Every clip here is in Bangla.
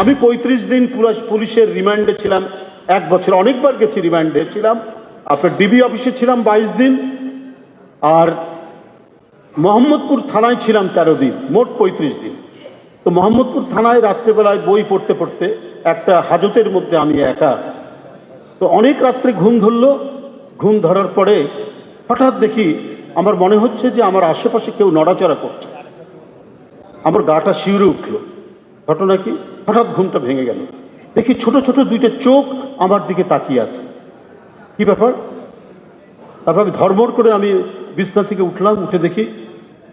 আমি পঁয়ত্রিশ দিন পুলিশ পুলিশের রিমান্ডে ছিলাম, এক বছর, অনেকবার গেছি রিমান্ডে ছিলাম। আপনার ডিবি অফিসে ছিলাম বাইশ দিন, আর মোহাম্মদপুর থানায় ছিলাম তেরো দিন, মোট পঁয়ত্রিশ দিন। তো মোহাম্মদপুর থানায় রাত্রেবেলায় বই পড়তে পড়তে একটা হাজতের মধ্যে আমি একা। তো অনেক রাত্রে ঘুম ধরলো, ঘুম ধরার পরে হঠাৎ দেখি আমার মনে হচ্ছে যে আমার আশেপাশে কেউ নড়াচড়া করছে। আমার গাটা শিউরে উঠল। ঘটনা কি? হঠাৎ ঘুমটা ভেঙে গেল। দেখি ছোট ছোট দুইটা চোখ আমার দিকে তাকিয়ে আছে। কি ব্যাপার? তারপর আমি ধর্মর করে আমি বিছনা থেকে উঠলাম, উঠে দেখি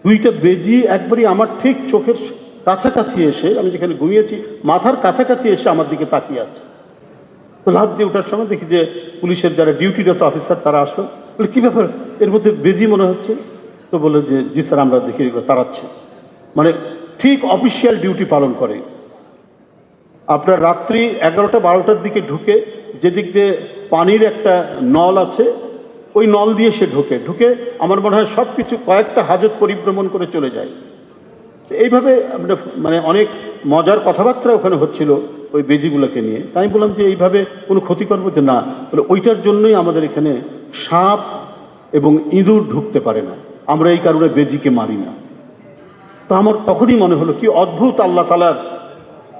দুইটা বেজি একবারই আমার ঠিক চোখের কাছাকাছি এসে, আমি যেখানে ঘুমিয়েছি, মাথার কাছাকাছি এসে আমার দিকে তাকিয়ে আছে। তো লাভ দিয়ে ওঠার সময় দেখি যে পুলিশের যারা ডিউটিরত অফিসার, তারা আসলো। বলে, কী ব্যাপার? এর মধ্যে বেজি মনে হচ্ছে? তো বলে যে, জি স্যার, আমরা দেখি তাড়াচ্ছে। মানে ঠিক অফিসিয়াল ডিউটি পালন করে। আপনার রাত্রি এগারোটা বারোটার দিকে ঢুকে যেদিক দিয়ে পানির একটা নল আছে, ওই নল দিয়ে সে ঢোকে। ঢুকে আমার মনে হয় সব কিছু কয়েকটা হাজত পরিভ্রমণ করে চলে যায়। এইভাবে আমরা মানে অনেক মজার কথাবার্তা ওখানে হচ্ছিল ওই বেজিগুলোকে নিয়ে। তাই বললাম যে এইভাবে কোনো ক্ষতি করব যে না, বলে ওইটার জন্যই আমাদের এখানে সাপ এবং ইঁদুর ঢুকতে পারে না। আমরা এই কারণে বেজিকে মারি না। তো আমার তখনই মনে হলো কি অদ্ভুত আল্লাহ তালার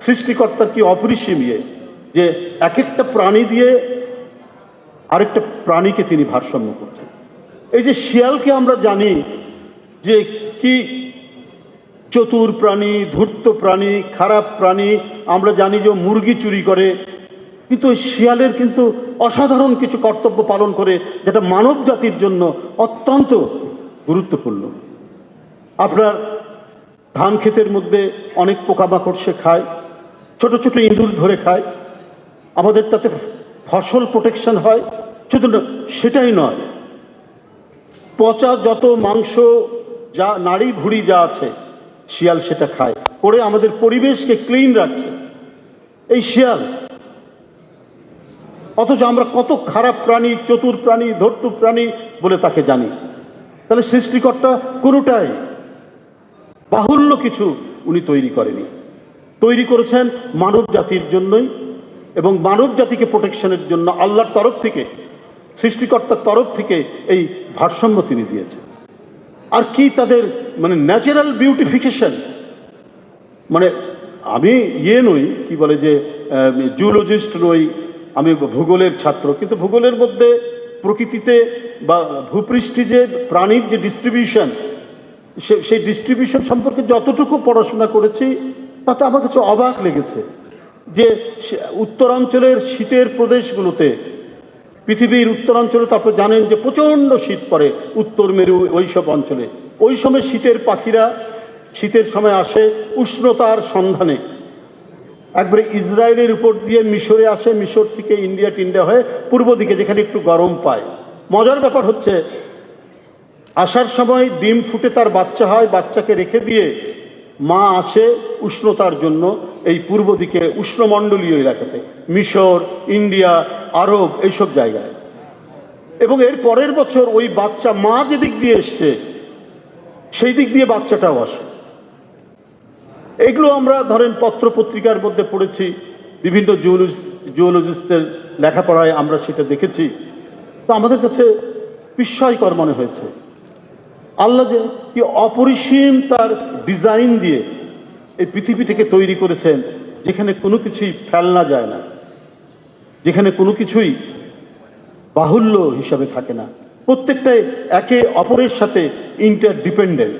সৃষ্টিকর্তার কি অপরিসীম ইয়ে যে এক একটা প্রাণী দিয়ে আরেকটা প্রাণীকে তিনি ভারসাম্য করছেন। এই যে শিয়ালকে আমরা জানি যে কি চতুর প্রাণী, ধূর্ত প্রাণী, খারাপ প্রাণী, আমরা জানি যে মুরগি চুরি করে, কিন্তু ওই শিয়ালের কিন্তু অসাধারণ কিছু কর্তব্য পালন করে, যেটা মানব জাতির জন্য অত্যন্ত গুরুত্বপূর্ণ। আপনার ধান ক্ষেতের মধ্যে অনেক পোকামাকড় সে খায়, ছোট ছোট ইঁদুর ধরে খায়। আমাদের তাতে ফসল প্রোটেকশন হয়। শুধু সেটাই নয়, পচা যত মাংস, যা নাড়ি ভুড়ি যা আছে, শিয়াল সেটা খায়। করে আমাদের পরিবেশকে ক্লিন রাখছে। এই শিয়াল, অথচ আমরা কত খারাপ প্রাণী, চতুর প্রাণী, ধর্তু প্রাণী বলে তাকে জানি। তাহলে সৃষ্টিকর্তা কোনোটাই বাহুল্য কিছু উনি তৈরি করেনি। তৈরি করেছেন মানব জাতির জন্যই এবং মানব জাতিকে প্রোটেকশনের জন্য আল্লাহর তরফ থেকে, সৃষ্টিকর্তার তরফ থেকে এই ভারসাম্য তিনি দিয়েছেন। আর কি তাদের মানে ন্যাচারাল বিউটিফিকেশন মানে আমি ইয়ে নই, কি বলে যে জুলজিস্ট নই, আমি ভূগোলের ছাত্র। কিন্তু ভূগোলের মধ্যে প্রকৃতিতে বা ভূপৃষ্ঠে যে প্রাণীর যে ডিস্ট্রিবিউশন সেই ডিস্ট্রিবিউশন সম্পর্কে যতটুকু পড়াশোনা করেছি, তাতে আমার কাছে অবাক লেগেছে যে উত্তরাঞ্চলের শীতের প্রদেশগুলোতে, পৃথিবীর উত্তরাঞ্চলে তারপর জানেন যে প্রচণ্ড শীত পড়ে উত্তর মেরু ওইসব অঞ্চলে। ওই সময় শীতের পাখিরা শীতের সময় আসে উষ্ণতার সন্ধানে। একবারে ইসরায়েলের উপর দিয়ে মিশরে আসে, মিশর থেকে ইন্ডিয়া টিন্ডিয়া হয়ে পূর্ব দিকে যেখানে একটু গরম পায়। মজার ব্যাপার হচ্ছে আসার সময় ডিম ফুটে তার বাচ্চা হয়, বাচ্চাকে রেখে দিয়ে মা আসে উষ্ণতার জন্য এই পূর্ব দিকে উষ্ণমণ্ডলীয় এলাকাতে। মিশর, ইন্ডিয়া, আরব এইসব জায়গায়। এবং এর পরের বছর ওই বাচ্চা মা যেদিক দিয়ে এসছে, সেই দিক দিয়ে বাচ্চাটাও আসে। এগুলো আমরা ধরেন পত্র পত্রিকার মধ্যে পড়েছি, বিভিন্ন জুওলজিস্টদের লেখাপড়ায় আমরা সেটা দেখেছি। তো আমাদের কাছে বিস্ময়কর মনে হয়েছে। আল্লাহ যে কি অপরিসীম তার ডিজাইন দিয়ে এই পৃথিবীটাকে তৈরি করেছেন, যেখানে কোনো কিছুই ফেলনা যায় না, যেখানে কোনো কিছুই বাহুল্য হিসাবে থাকে না। প্রত্যেকটাই একে অপরের সাথে ইন্টারডিপেন্ডেন্ট